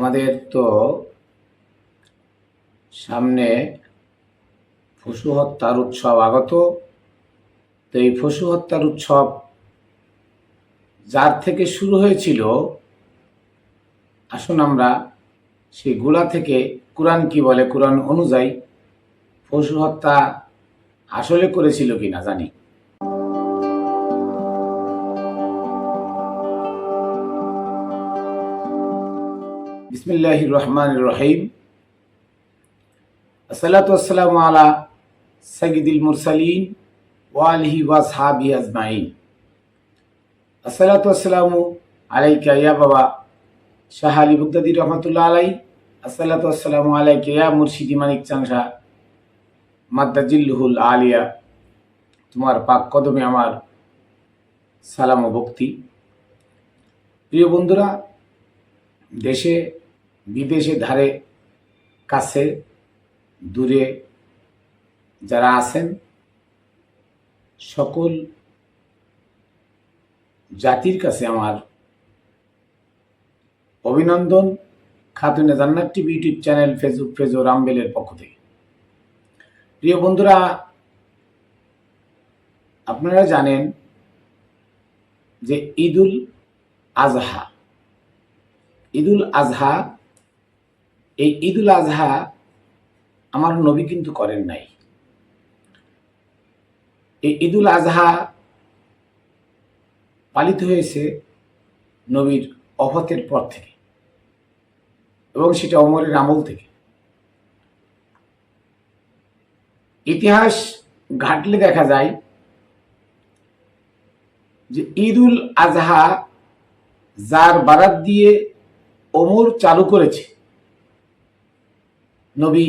আমাদের তো সামনে পশু হত্যার উৎসব আগত। তো এই পশু হত্যার উৎসব যার থেকে শুরু হয়েছিল, আসুন আমরা সেই গোড়া থেকে কোরআন কি বলে, কোরআন অনুযায়ী পশু হত্যা আসলে করেছিল কিনা জানি। বিসমিল্লাহ রহমান রহিম। আসসালাতু আসসালামু আলা সাইয়্যিদিল মুরসালিন ওয়া আলিহি ওয়া সাহাবি আজমাইন। আসসালাতু আসসালামু আলাইকা ইয়া বাবা শাহ আলী বুগদাদি রহমতুল্লাহ আলাই। আসসালাতু আসসালামু আলাইকা ইয়া মুর্শিদি মানিক চাংসা মাদ্দাজিল্লুহুল আলিয়া। তোমার পাক কদমে আমার সালাম ও ভক্তি। প্রিয় বন্ধুরা, দেশে বিদেশে ধারে কাছে দূরে যারা আছেন, সকল জাতির কাছে আমার অভিনন্দন। Khatune Jannat TV YouTube channel, Facebook ও রামবেলের পক্ষ থেকে। প্রিয় বন্ধুরা, আপনারা জানেন যে ঈদুল আজহা ঈদুল আজহা এই ঈদুল আজহা আমার নবী কিন্তু করেন নাই। এই ঈদুল আজহা পালিত হয়েছে নবীর অফতের পর থেকে এবং সেটা অমরের আমল থেকে। ইতিহাস ঘাটলে দেখা যায় যে ঈদুল আজহা যার বারাত দিয়ে ওমর চালু করেছে নবী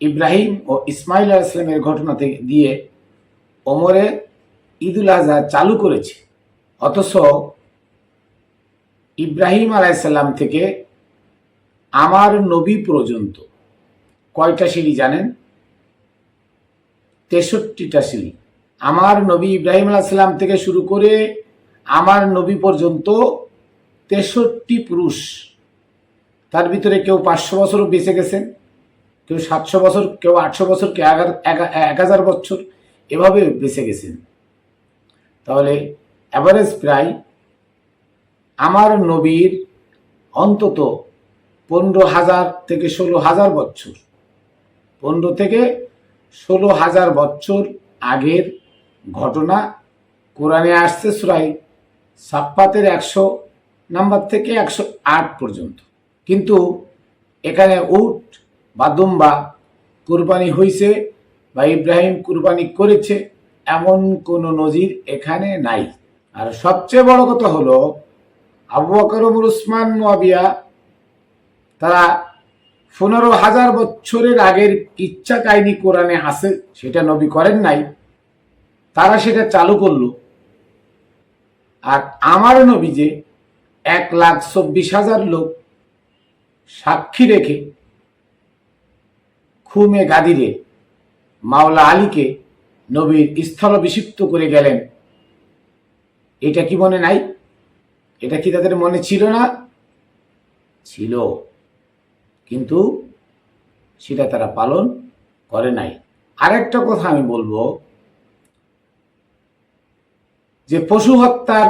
ইব্রাহিম ও ইসমাইল ইসলামের ঘটনা থেকে দিয়ে ওমরে ঈদুল আজহা চালু করেছে। অথচ ইব্রাহিম আলাইসাল্লাম থেকে আমার নবী পর্যন্ত কয়টা সিঁড়ি জানেন? তেষট্টিটা সিঁড়ি। আমার নবী ইব্রাহিম আলাইসাল্লাম থেকে শুরু করে আমার নবী পর্যন্ত তেষট্টি পুরুষ। তার ভিতরে কেউ পাঁচশো বছরও বেঁচে গেছেন। কেউ সাতশো বছর, কেউ আটশো বছর, কেউ এক হাজার বছর এভাবে বেঁচে গেছেন। তাহলে অ্যাভারেজ প্রায় আমার নবীর অন্তত পনেরো হাজার থেকে ষোলো হাজার বছর, পনেরো থেকে ষোলো হাজার বছর আগের ঘটনা কোরআনে আসছে সুরাই সাপ্পাতের একশো নাম্বার থেকে একশো আট পর্যন্ত। কিন্তু এখানে উট বা দুম্বা কুরবানি হয়েছে বা ইব্রাহিম কুরবানি করেছে, এমন কোনো নজির এখানে নাই। আর সবচেয়ে বড় কথা হলো, আবু বকরমুল উসমান মোয়াবিয়া, তারা পনেরো হাজার বছরের আগের ইচ্ছা কাহিনী কোরআনে আছে, সেটা নবী করেন নাই। তারা সেটা চালু করল। আর আমার নবী যে এক লাখ চব্বিশ হাজার লোক সাক্ষী রেখে খুমে গাদিরে মাওলা আলীকে নবীর স্থলভিষিক্ত করে গেলেন। এটা কি মনে নাই? এটা কি তাদের মনে ছিল না? ছিল। কিন্তু সেটা তারা পালন করে নাই। আরেকটা কথা আমি বলব, যে পশু হত্যার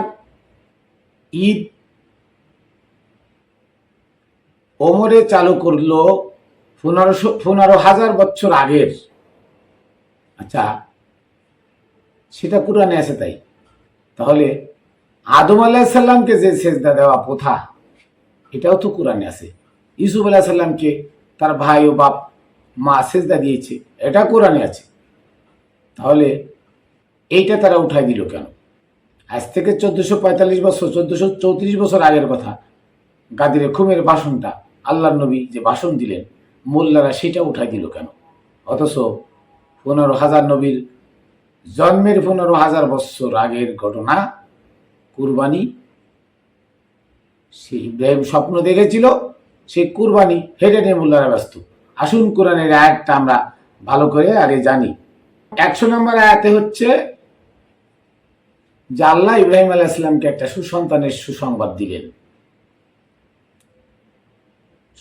ঈদ ওমরে চালু করল পনেরোশো, পনেরো হাজার বছর আগের। আচ্ছা সেটা কোরআনে আছে তাই। তাহলে আদম আলাহিসাল্লামকে যে সেজদা দেওয়া প্রথা, এটাও তো কোরআনে আছে। ইউসুফ আলাহিসাল্লামকে তার ভাই ও বাপ, মা সেজদা দিয়েছে, এটা কোরআনে আছে। তাহলে এইটা তারা উঠাই দিল কেন? আজ থেকে চোদ্দশো পঁয়তাল্লিশ বছর, চোদ্দশো চৌত্রিশ বছর আগের কথা। গাদিরে খুমের ভাষণটা আল্লাহ নবী যে ভাষণ দিলেন মোল্লারা সেটা উঠাই দিল কেন? অথচ পনেরো হাজার নবীর জন্মের পনেরো হাজার বছর আগের ঘটনা, কুরবানি, সে ইব্রাহিম স্বপ্ন দেখেছিল সেই কুরবানি হেঁটে নিয়ে মোল্লারা ব্যস্ত। আসুন কোরআনের আয়াতটা আমরা ভালো করে আগে জানি। একশো নম্বর আয়াতে হচ্ছে, যে আল্লাহ ইব্রাহিম আলাহ ইসলামকে একটা সুসন্তানের সুসংবাদ দিলেন।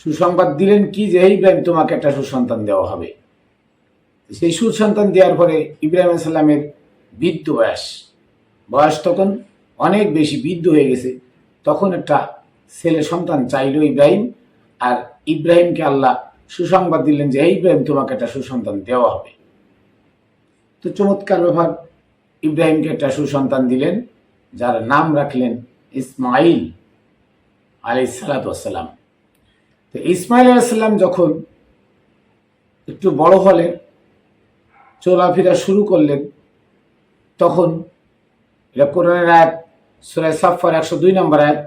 সুসংবাদ দিলেন কি যে ইব্রাহিম, তোমাকে একটা সুসন্তান দেওয়া হবে। সেই সুসন্তান দেওয়ার পরে ইব্রাহিম সাল্লামের বৃদ্ধ বয়স। বয়স তখন অনেক বেশি বৃদ্ধ হয়ে গেছে। তখন একটা ছেলে সন্তান চাইল ইব্রাহিম আর ইব্রাহিমকে আল্লাহ সুসংবাদ দিলেন যে ইব্রাহিম, তোমাকে একটা সুসন্তান দেওয়া হবে। তো চমৎকার ব্যাপার, ইব্রাহিমকে একটা সুসন্তান দিলেন, যার নাম রাখলেন ইসমাইল আলি সালাতাম তো ইসমাইল আলাইসাল্লাম যখন একটু বড় হলেন, চলাফেরা শুরু করলেন, তখন এটা কোরআনের আয়াত সুরায় সাফার একশো দুই নম্বর আয়াত,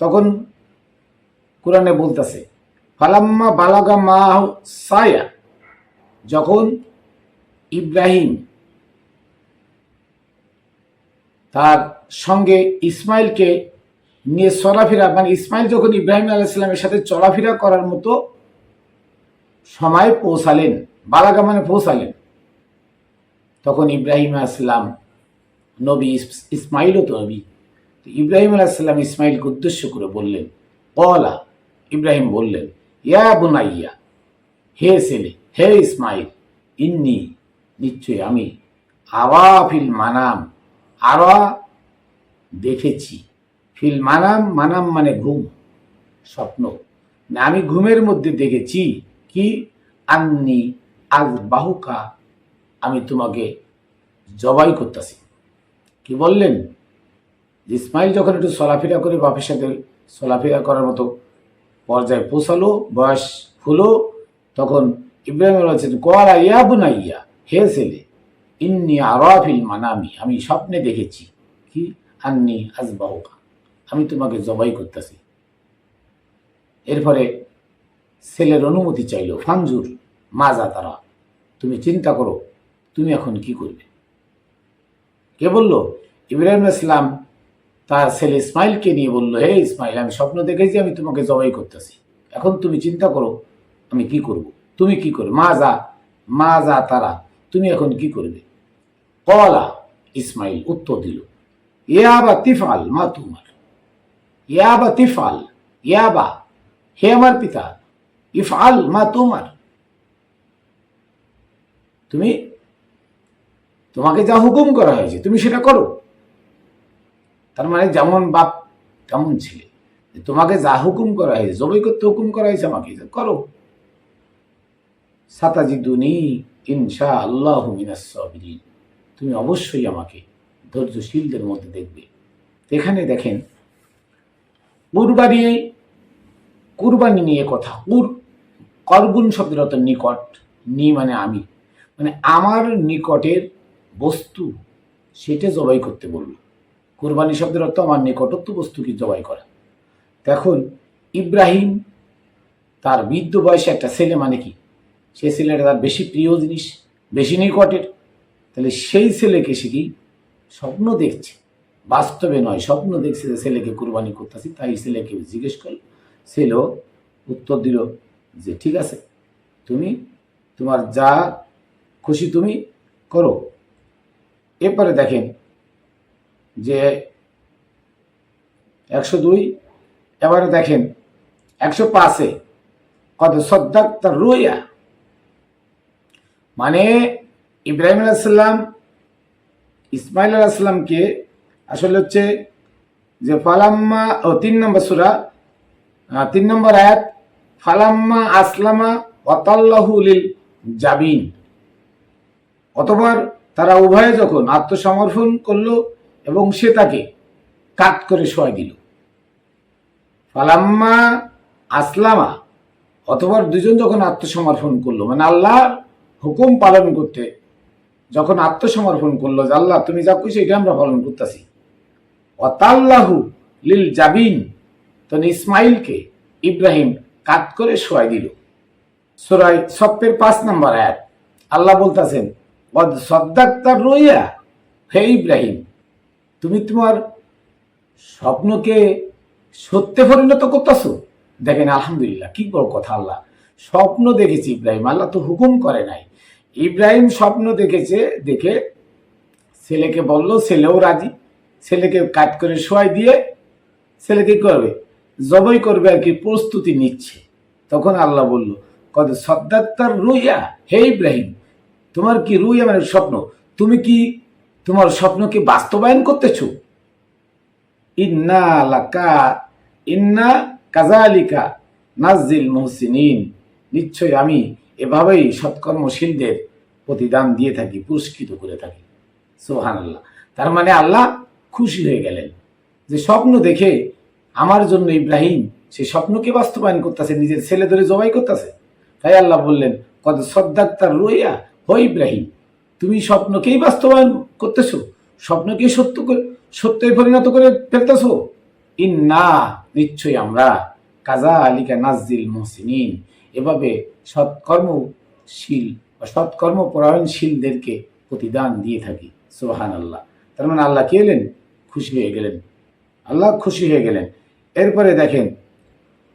তখন কোরআনে বলতেছে, ফালাম্মা বালাগা মা সায়া যখন ইব্রাহিম তার সঙ্গে ইসমাইলকে নিয়ে চলাফেরা মানে ইসমাইল যখন ইব্রাহিম আলাইসাল্লামের সাথে চলাফেরা করার মতো সময় পৌঁছালেন, বালাগা মানে পৌঁছালেন, তখন ইব্রাহিম আলাইসাল্লাম নবী ইস- ইসমাইলও তো নবী। তো ইব্রাহিম আলাইসাল্লাম ইসমাইলকে উদ্দেশ্য করে বললেন, কলা, ইব্রাহিম বললেন, ইয়া বুনাইয়া, হে ছেলে, হে ইসমাইল, ইন্নি, নিশ্চয়ই আমি আওয়াফিল মানাম আরা দেখেছি। ফিল মানাম মানাম মানে ঘুম, স্বপ্ন। না, আমি ঘুমের মধ্যে দেখেছি কি? আন্নি আজ বাহুকা, আমি তোমাকে জবাই করতেছি। কি বললেন? ইসমাইল যখন একটু চলাফেরা করে বাপের সাথে চলাফেরা করার মতো পর্যায়ে পৌঁছালো, বয়স হলো, তখন ইব্রাহিম বলছেন কোয়ারা ইয়া বুনাইয়া, হে ছেলে, ইন্নি আরাফিল মানামি, আমি স্বপ্নে দেখেছি কি? আন্নি আজবাহুকা আমি তোমাকে জবাই করতেছি। এরপরে ছেলের অনুমতি চাইল, ফানজুর মাজা তারা, তুমি চিন্তা করো, তুমি এখন কি করবে? কে বলল? ইব্রাহিম ইসলাম তার ছেলে ইসমাইলকে নিয়ে বলল, হে ইসমাইল, আমি স্বপ্ন দেখেছি, আমি তোমাকে জবাই করতেছি। এখন তুমি চিন্তা করো, আমি কি করব? তুমি কি করবে? মা যা মা যা তারা, তুমি এখন কি করবে? কলা ইসমাইল উত্তর দিল, এ আবার তিফাল মা তোমার। ইয়াবা তিফাল ইয়াবা হে আমার পিতা, ইফআল মা তোমার. তুমি, তোমাকে যা হুকুম করা হয়েছে, তুমি সেটা করো। তার মানে যেমন বাপ, তেমন ছিলে। তোমাকে যা হুকুম করা হয়েছে জবাই করতে হুকুম করা হয়েছে, আমাকে করো। সাতাজিদুনি ইনশা আল্লাহ তুমি অবশ্যই আমাকে ধৈর্যশীলদের মধ্যে দেখবে। এখানে দেখেন কুরবানি কুরবানি নিয়ে কথা। কুর করগুন শব্দের নিকট। নি মানে আমি। মানে আমার নিকটের বস্তু, সেটা জবাই করতে বলল। কুরবানি শব্দের অর্থ আমার নিকটত্ব বস্তুকে জবাই করা। দেখুন, ইব্রাহিম, তার বৃদ্ধ বয়সে একটা ছেলে মানে কি? সেই ছেলেটা তার বেশি প্রিয় জিনিস, বেশি নিকটের। তাহলে সেই ছেলেকে সে কি? স্বপ্ন দেখছে। বাস্তবে নয়, স্বপ্ন দেখছে যে ছেলেকে কোরবানি করতেছি, তাই ছেলেকে জিজ্ঞেস করল। ছেলেও উত্তর দিল যে, ঠিক আছে, তুমি তোমার যা খুশি তুমি করো। এরপরে দেখেন যে একশো দুই, এবারে দেখেন একশো পাঁচে কত সদ্দাক তার রুইয়া। মানে ইব্রাহিম আলাইসাল্লাম ইসমাইল আলাইসাল্লামকে আসলে হচ্ছে যে ফালাম্মা ও তিন নম্বর সুরা তিন নম্বর আয়াত, ফালাম্মা আসলামা ওয়াতাল্লাহুলিল জাবিন। অতবার তারা উভয়ে যখন আত্মসমর্পণ করল এবং সে তাকে কাত করে শোয়াই দিল। ফালাম্মা আসলামা অতবার দুজন যখন আত্মসমর্পণ করল মানে আল্লাহর হুকুম পালন করতে, যখন আত্মসমর্পণ করল যে, আল্লাহ, তুমি যা খুশি এটা আমরা পালন করতেছি। অতাল্লাহু লিল জাবিন। তখন ইসমাইলকে ইব্রাহিম কাত করে শোয়াই দিল। সুরাই সপ্পের পাঁচ নম্বর আয়াত। আল্লাহ বলতেছেন অদ সদ্দাক্তার রইয়া, হে ইব্রাহিম, তুমি তোমার স্বপ্নকে সত্যে পরিণত করতেছো? দেখেন, আলহামদুলিল্লাহ, কি বড় কথা আল্লাহ। স্বপ্ন দেখেছি ইব্রাহিম, আল্লাহ তো হুকুম করে নাই। ইব্রাহিম স্বপ্ন দেখেছে, দেখে ছেলেকে বলল, ছেলেও রাজি। ছেলেকে কাট করে শোয়াই দিয়ে ছেলেকে করবে? জবই করবে আর কি, প্রস্তুতি নিচ্ছে। তখন আল্লাহ বলল কত সদ্দাত্তার রুইয়া, হে ইব্রাহিম, তোমার কি রুইয়া মানে স্বপ্ন? তুমি কি তোমার স্বপ্নকে বাস্তবায়ন করতেছ? ইন্না লাকা, ইন্না কাজালিকা নাজিল মুহসিনিন। নিশ্চয় আমি এভাবেই সৎকর্মশীলদের প্রতিদান দিয়ে থাকি, পুরস্কৃত করে থাকি। সোহান আল্লাহ তার মানে আল্লাহ খুশি হয়ে গেলেন। যে স্বপ্ন দেখে আমার জন্য ইব্রাহিম সেই স্বপ্নকে বাস্তবায়ন করতেছে, নিজের ছেলে ধরে জবাই করতেছে। তাই আল্লাহ বললেন কত সদ্দাক্তার রইয়া, হো ইব্রাহিম, তুমি স্বপ্নকেই বাস্তবায়ন করতেছো স্বপ্নকেই সত্য করে সত্যে পরিণত করে ফেলতেছো। ইন না নিশ্চয়ই আমরা কাজা আলিকা নাজিল মহসিনিন। এভাবে সৎকর্মশীল বা সৎকর্ম পরায়ণশীলদেরকে প্রতিদান দিয়ে থাকি সোহান আল্লাহ তার মানে আল্লাহ কে এলেন খুশি হয়ে গেলেন। আল্লাহ খুশি হয়ে গেলেন। এরপরে দেখেন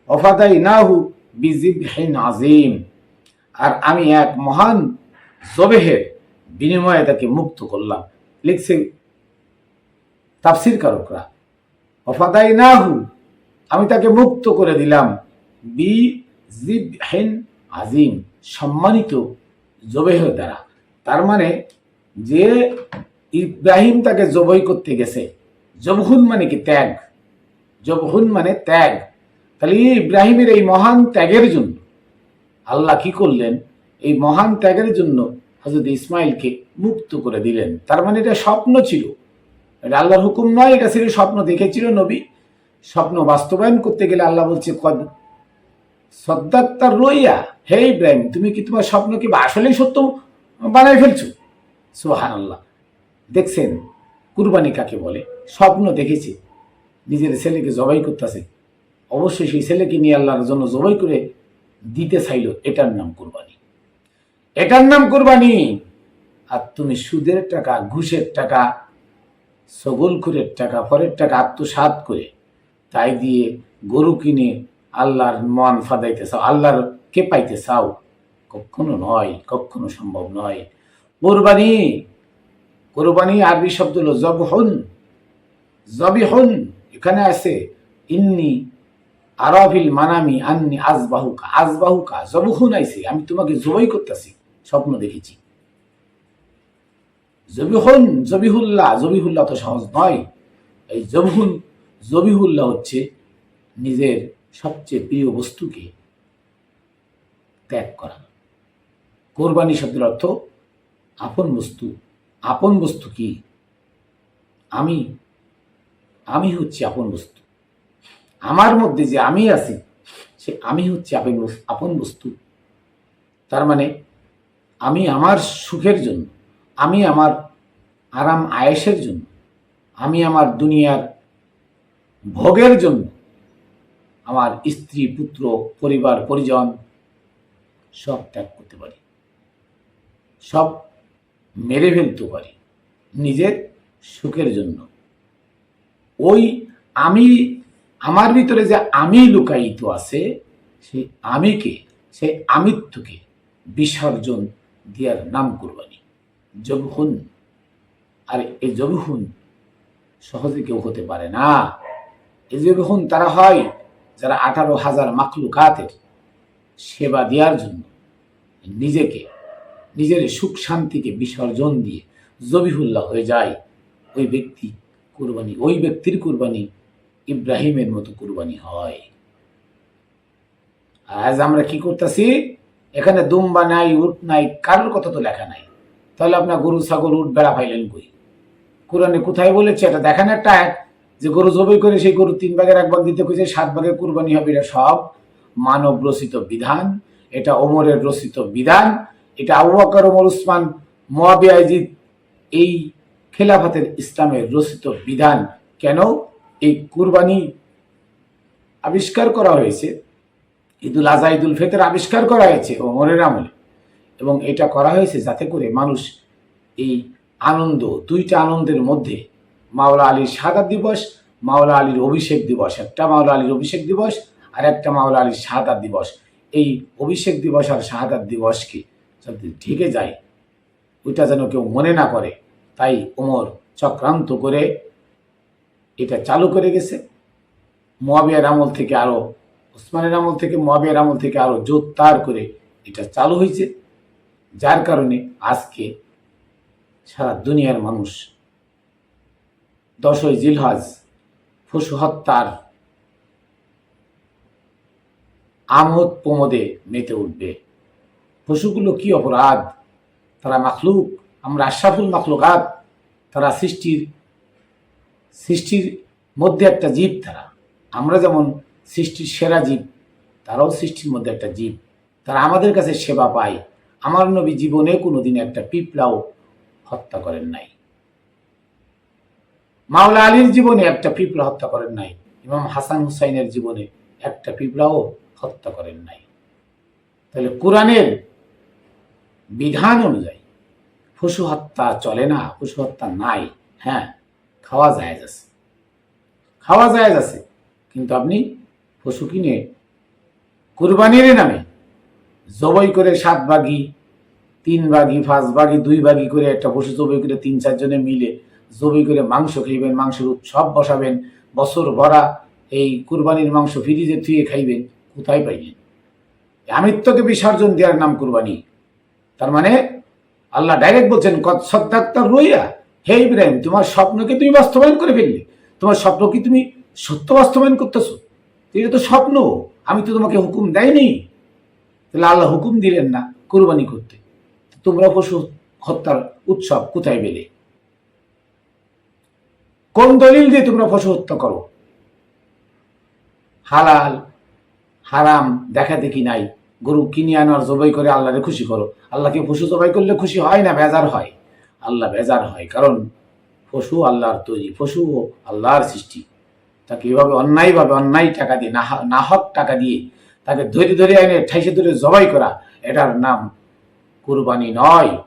অফাদাই নাহু বিজিবহিন আজিম আর আমি এক মহান জবেহের বিনিময়ে তাকে মুক্ত করলাম। লিখছে তাফসির কারকরা অফাদাই নাহু আমি তাকে মুক্ত করে দিলাম। বি জিবহিন আজিম সম্মানিত জবেহের দ্বারা। তার মানে যে ইব্রাহিম তাকে জবই করতে গেছে জবহুন মানে কি ত্যাগ? জবহুন মানে ত্যাগ। তাহলে ইব্রাহিমের এই মহান ত্যাগের জন্য আল্লাহ কি করলেন? এই মহান ত্যাগের জন্য হজরত ইসমাইলকে মুক্ত করে দিলেন। তার মানে এটা স্বপ্ন ছিল। এটা আল্লাহর হুকুম নয়, এটা ছিল স্বপ্ন দেখেছিল নবী। স্বপ্ন বাস্তবায়ন করতে গেলে আল্লাহ বলছে, কদ সদ্দাত্তার রইয়া। হে ইব্রাহিম, তুমি কি তোমার স্বপ্নকে আসলেই সত্য বানাই ফেলছো? সোহান আল্লাহ দেখছেন কুরবানি কাকে বলে? স্বপ্ন দেখেছে। নিজের ছেলেকে জবাই করতেছে। অবশ্যই সেই ছেলেকে নিয়ে আল্লাহর জন্য জবাই করে দিতে চাইল। এটার নাম কুরবানি। এটার নাম কুরবানি। আর তুমি সুদের টাকা, ঘুষের টাকা সগলখুরের টাকা পরের টাকা আত্মসাত করে তাই দিয়ে গরু কিনে আল্লাহর মন ফাদাইতে চাও আল্লাহর কে পাইতে চাও, কখনো নয়, কখনো সম্ভব নয়। কোরবানি কোরবানি আরবি শব্দ হলো জবহন। জবিহন, এখানে আছে, ইন্নি আরবিল মানামি আন্নি আজবাহুকা। আজবাহুকা, জবহুন আইছে, আমি তোমাকে জবাই করতেছি, স্বপ্ন দেখেছি। জবিহুন, জবিহুল্লাহ জবিহুল্লাহ তো সহজ নয়। এই জবহুন, জবিহুল্লাহ হচ্ছে নিজের সবচেয়ে প্রিয় বস্তুকে ত্যাগ করা। কোরবানি শব্দের অর্থ আপন বস্তু আপন বস্তু কি? আমি আমি হচ্ছে আপন বস্তু। আমার মধ্যে যে আমি আছি, সে আমি হচ্ছে আপন আপন বস্তু। তার মানে আমি আমার সুখের জন্য, আমি আমার আরাম আয়েসের জন্য, আমি আমার দুনিয়ার ভোগের জন্য, আমার স্ত্রী, পুত্র, পরিবার, পরিজন সব ত্যাগ করতে পারি। সব মেরে ফেলতে পারি, নিজের সুখের জন্য। ওই আমি, আমার ভিতরে যে আমি লুকায়িত আছে, সেই আমিকে, সেই আমিত্বকে বিসর্জন দেওয়ার নাম কুরবানি। জবহুন আর এই জবহুন সহজে কেউ হতে পারে না। এই জবহুন তারা হয় যারা আঠারো হাজার মাকলুকাতের সেবা দেওয়ার জন্য নিজেকে নিজের সুখ শান্তিকে বিসর্জন দিয়ে জবিহুল্লাহ হয়ে যায় ওই ব্যক্তি কুরবানি, ওই ব্যক্তির কুরবানি ইব্রাহিমের মতো কুরবানি হয়। আজ আমরা কি করতেছি? এখানে দুম্বা নাই, উট নাই, কারোর কথা তো লেখা নাই। তাহলে আপনার গরু, ছাগল, উট বেড়া পাইলেন কই? কোরআনে কোথায় বলেছে? এটা দেখেন একটা এক যে গরু জবাই করে সেই গরু তিন ভাগের এক ভাগ দিতে কইছে, সাত ভাগের কুরবানি হবে, এটা সব মানব রচিত বিধান, এটা ওমরের রচিত বিধান এটা Abu Bakr Omar Usman Muawiya Yazid এই খেলাফাতের ইসলামের রচিত বিধান। কেন? এই কুরবানি আবিষ্কার করা হয়েছে, ঈদুল আজহা ঈদুল ফেতর আবিষ্কার করা হয়েছে ওমরের আমলে। এবং এটা করা হয়েছে যাতে করে মানুষ এই আনন্দ, দুইটা আনন্দের মধ্যে মাওলা আলীর সাদাত দিবস, মাওলা আলীর অভিষেক দিবস, একটা মাওলা আলীর অভিষেক দিবস আর একটা মাওলা আলীর শাহাদাত দিবস। এই অভিষেক দিবস আর শাহাদাত দিবসকে যাতে ঢেকে যায়। ওইটা যেন কেউ মনে না করে। তাই ওমর চক্রান্ত করে এটা চালু করে গেছে। মোয়াবিয়ার আমল থেকে আরও, ওসমানের আমল থেকে, মোয়াবিয়ার আমল থেকে আরও জোরদার করে এটা চালু হয়েছে। যার কারণে আজকে সারা দুনিয়ার মানুষ দশই জিলহাজ পশু হত্যার আমোদ প্রমোদে মেতে উঠবে। পশুগুলো কি অপরাধ? তারা মাখলুক, আমরা আশরাফুল মাখলুকাত। তারা সৃষ্টির সৃষ্টির মধ্যে একটা জীব তারা। আমরা যেমন সৃষ্টির সেরা জীব, তারাও সৃষ্টির মধ্যে একটা জীব। তারা আমাদের কাছে সেবা পায়। আমার নবী জীবনে কোনোদিন একটা পিঁপড়াও হত্যা করেন নাই। মাওলা আলীর জীবনে একটা পিঁপড়া হত্যা করেন নাই। ইমাম হাসান হুসাইনের জীবনে একটা পিঁপড়াও হত্যা করেন নাই। তাহলে কোরআনের বিধান অনুযায়ী। পশু হত্যা চলে না, পশু হত্যা নাই। হ্যাঁ খাওয়া যায় আছে। খাওয়া যায় আছে, কিন্তু আপনি পশু কিনে কুরবানির নামে জবই করে সাত বাগি, তিন বাগি, পাঁচ বাগি, দুই বাগি করে একটা পশু জবই করে তিন চারজনে মিলে জবই করে মাংস খাইবেন, মাংসের উৎসব বসাবেন, বছর ভরা এই কুরবানির মাংস ফ্রিজে থুয়ে খাইবেন, কোথায় পাইবেন আমিত্বকে বিসর্জন দেওয়ার নাম কুরবানি। তার মানে আল্লাহ ডাইরেক্ট বলছেন সত্যাত্মার রইয়া, হে ইব্রাহিম, তোমার স্বপ্নকে তুমি বাস্তবায়ন করে ফেললে। তোমার স্বপ্ন কি তুমি সত্য বাস্তবায়ন করতেছো। এটা তো স্বপ্ন, আমি তো তোমাকে হুকুম দেয়নি তাহলে আল্লাহ হুকুম দিলেন না কুরবানি করতে। তোমরা পশু হত্যার উৎসব কোথায় পেলে? কোন দলিল দিয়ে তোমরা পশু হত্যা করো? হালাল, হারাম দেখা দেখি নাই। গরু কিনে আনো আর জবাই করে আল্লাহরে খুশি করো। আল্লাহকে পশু জবাই করলে খুশি হয় না? বেজার হয়। আল্লাহ বেজার হয়, কারণ পশু আল্লাহর তৈরি, পশু ও আল্লাহর সৃষ্টি। তাকে এভাবে অন্যায়ভাবে, অন্যায় টাকা দিয়ে, নাহ- নাহক টাকা দিয়ে তাকে ধরে ধরে এনে ঠাইসে ধরে জবাই করা, এটার নাম কুরবানি নয়।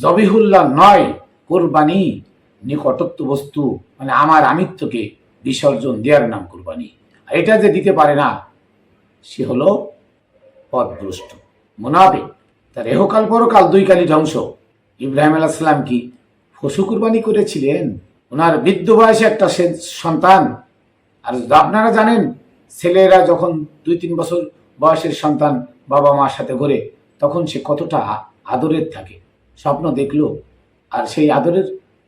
জবিহুল্লাহ নয়। কুরবানি নিকটত্ব বস্তু মানে আমার আমিত্বকে বিসর্জন দেওয়ার নাম কুরবানি। এটা যে দিতে পারে না, সে হলো পথভ্রষ্ট মুনাফে তার এহকাল পরকাল দুই কালি ধ্বংস। ইব্রাহিম আলাহিসাল্লাম কি পশু কুরবানি করেছিলেন? ওনার বৃদ্ধ বয়সে একটা সন্তান। আর আপনারা জানেন, ছেলেরা যখন দুই তিন বছর বয়সের সন্তান বাবা মার সাথে ঘুরে, তখন সে কতটা আদরের থাকে। স্বপ্ন দেখল, আর সেই আদরের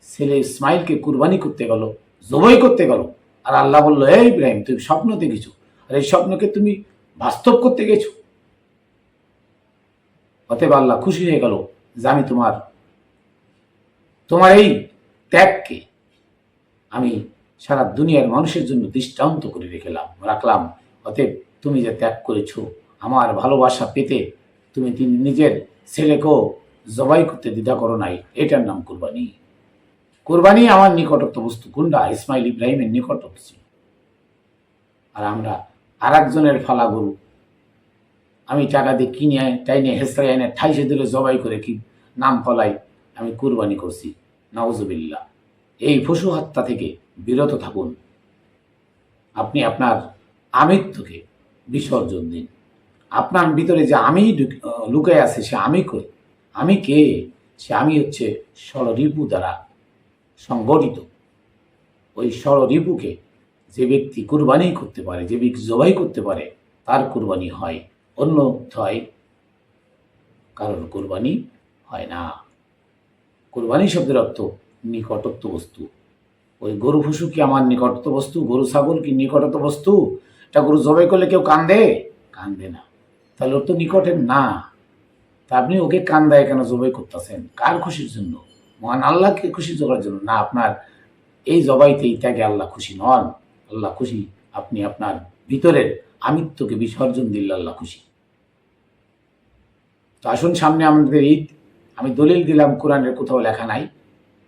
ছেলে ইসমাইলকে কুরবানি করতে গেল, জবই করতে গেল। আর আল্লাহ বলল, এই ইব্রাহিম, তুমি স্বপ্ন দেখেছ। আর এই স্বপ্নকে তুমি বাস্তব করতে গেছো। অতএব আল্লাহ খুশি হয়ে গেল যে আমি তোমার তোমার এই ত্যাগকে আমি সারা দুনিয়ার মানুষের জন্য দৃষ্টান্ত করে রেখেলাম, রাখলাম। অতএব তুমি যে ত্যাগ করেছ, আমার ভালোবাসা পেতে তুমি নিজের ছেলেকেও জবাই করতে দ্বিধা করো নাই, এটার নাম কুরবানি। কুরবানি আমার নিকটত্ব বস্তু কুন্ডা ইসমাইল ইব্রাহিমের নিকটত্ব আর আমরা আর একজনের ফালা গরু আমি টাকা দিয়ে কিনে টাইনে হেসড়ে এনে ঠাইসে ধরে জবাই করে কি নাম ফলাই আমি কুরবানি করছি। নওয়াজবিল্লা এই পশু হত্যা থেকে বিরত থাকুন। আপনি আপনার আমিত্বকে বিসর্জন দিন। আপনার ভিতরে যে আমি লুকায় আছে, সে আমি কই? আমি কে? সে আমি হচ্ছে ষড়রিপু দ্বারা সংগঠিত। ওই ষড়রিপুকে যে ব্যক্তি কুরবানি করতে পারে, যে ব্যক্তি জবাই করতে পারে, তার কুরবানি হয়। অন্যথায় কারণ কুরবানি হয় না। কুরবানি শব্দের অর্থ নিকটত্ব বস্তু। ওই গরু পশু কি আমার নিকটত্ব বস্তু? গরু, ছাগল কি নিকটত্ব বস্তু? এটা গরু জবাই করলে কেউ কান্দে? কান্দে না। তাহলে ওর তো নিকটের না। তা আপনি ওকে কান্দায় কেন জবাই করতেছেন? কার খুশির জন্য? মহান আল্লাহকে খুশি করার জন্য? না, আপনার এই জবাইতেই ত্যাগে আল্লাহ খুশি নন। আল্লাহ খুশি আপনি আপনার ভিতরের আমিত্বকে বিসর্জন দিলে আল্লাহ খুশি। তো আসুন সামনে আমাদের ঈদ। আমি দলিল দিলাম, কোরআনের কোথাও লেখা নাই।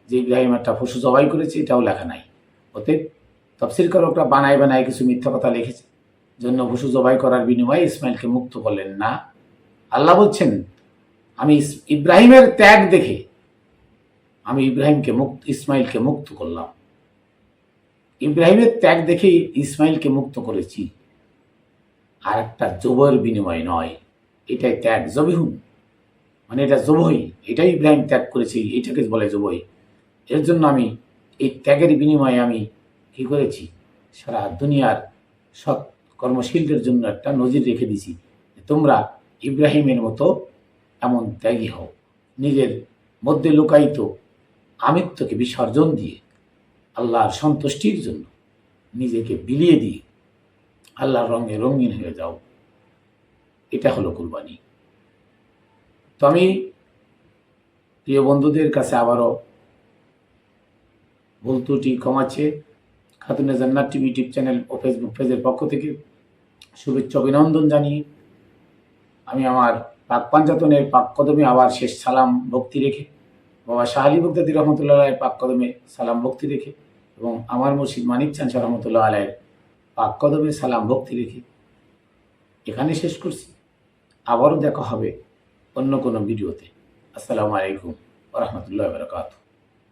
যে ইব্রাহিম একটা পশু জবাই করেছে, এটাও লেখা নাই। অতএব তফসিল কারকরা বানায় বানায় কিছু মিথ্যা কথা লিখেছে। জন্য পশু জবাই করার বিনিময়ে ইসমাইলকে মুক্ত করলেন না। আল্লাহ বলছেন, আমি ইব্রাহিমের ত্যাগ দেখে আমি ইব্রাহিমকে মুক্ত ইসমাইলকে মুক্ত করলাম। ইব্রাহিমের ত্যাগ দেখে ইসমাইলকে মুক্ত করেছি। আর একটা জবর বিনিময় নয়। এটাই ত্যাগ, জবিহুন। মানে এটা জবই এটাই ইব্রাহিম ত্যাগ করেছি, এটাকে বলে জবই এর জন্য আমি এই ত্যাগের বিনিময়ে আমি কি করেছি? সারা দুনিয়ার সৎ কর্মশীলদের জন্য একটা নজির রেখে দিছি তোমরা ইব্রাহিমের মতো এমন ত্যাগী হও। নিজের মধ্যে লুকায়িত আমিত্বকে বিসর্জন দিয়ে, আল্লাহর সন্তুষ্টির জন্য নিজেকে বিলিয়ে দিয়ে আল্লাহর রঙে রঙিন হয়ে যাও। এটা হলো কুরবানি। তো আমি প্রিয় বন্ধুদের কাছে আবারও ভুল ত্রুটি কমাচ্ছে Khatune Jannat TV YouTube channel ও ফেসবুক পেজের পক্ষ থেকে শুভেচ্ছা অভিনন্দন জানিয়ে আমি আমার পাক পাঞ্জাতনের পাক কদমে আবার শেষ সালাম ভক্তি রেখে, বাবা শাহ আলী বগদাদি রহমতুল্লাহ পাক কদমে সালাম ভক্তি রেখে এবং আমার মুর্শিদ মানিক চান রহমতুল্লাহ আলাইয়ের পাক কদমে সালাম ভক্তি রেখে। এখানে শেষ করছি। আবারও দেখা হবে অন্য কোনো ভিডিওতে। আসসালামু আলাইকুম রহমতুল্লাহ বারকাতুহ।